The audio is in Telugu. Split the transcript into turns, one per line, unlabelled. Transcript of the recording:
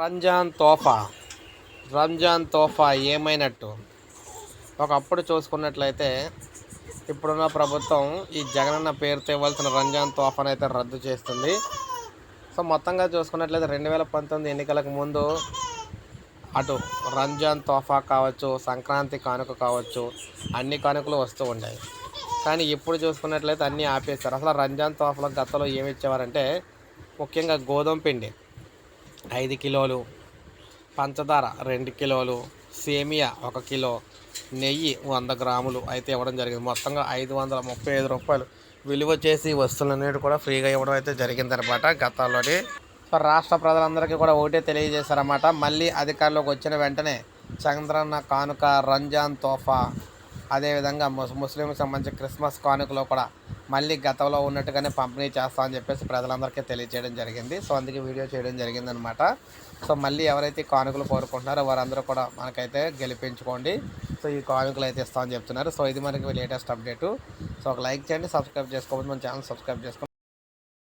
రంజాన్ తోఫా. రంజాన్ తోఫా ఏమైనట్టు? ఒకప్పుడు చూసుకున్నట్లయితే ఇప్పుడున్న ప్రభుత్వం ఈ జగనన్న పేరుతో ఇవ్వాల్సిన రంజాన్ తోఫాను అయితే రద్దు చేస్తుంది. సో మొత్తంగా చూసుకున్నట్లయితే రెండు వేల పంతొమ్మిది ఎన్నికలకు ముందు అటు రంజాన్ తోఫా కావచ్చు సంక్రాంతి కానుక కావచ్చు అన్ని కానుకలు వస్తూ ఉండేవి కానీ ఇప్పుడు చూసుకున్నట్లయితే అన్నీ ఆపేస్తారు అసలు రంజాన్ తోఫలో గతంలో ఏమి ఇచ్చేవారంటే ముఖ్యంగా గోధుమ పిండి. ఐదు కిలోలు. పంచదార రెండు కిలోలు. సేమియా ఒక కిలో. నెయ్యి వంద గ్రాములు అయితే ఇవ్వడం జరిగింది. మొత్తంగా ఐదు వందల ముప్పై ఐదు రూపాయలు. విలువ చేసి వస్తువులన్నిటి కూడా ఫ్రీగా ఇవ్వడం అయితే జరిగిందనమాట గతంలోని. రాష్ట్ర ప్రజలందరికీ కూడా ఒకటే తెలియజేశారన్నమాట. మళ్ళీ అధికారంలోకి వచ్చిన వెంటనే చంద్రన్న కానుక రంజాన్ తోఫా. అదేవిధంగా ముస్ ముస్లింకి సంబంధించిన క్రిస్మస్ కానుకలో కూడా మళ్ళీ గతంలో ఉన్నట్టుగానే పంపిణీ చేస్తామని చెప్పేసి ప్రజలందరికీ తెలియజేయడం జరిగింది. సో అందుకే వీడియో చేయడం జరిగిందనమాట. సో మళ్ళీ ఎవరైతే కానుకలు కోరుకుంటున్నారో వారందరూ కూడా మనకైతే గెలిపించుకోండి. సో ఈ కానుకలు అయితే ఇస్తామని చెప్తున్నారు. సో ఇది మనకి లేటెస్ట్ అప్డేటు సో ఒక లైక్ చేయండి సబ్స్క్రైబ్ చేసుకోకపోతే మన ఛానల్ సబ్స్క్రైబ్ చేసుకోండి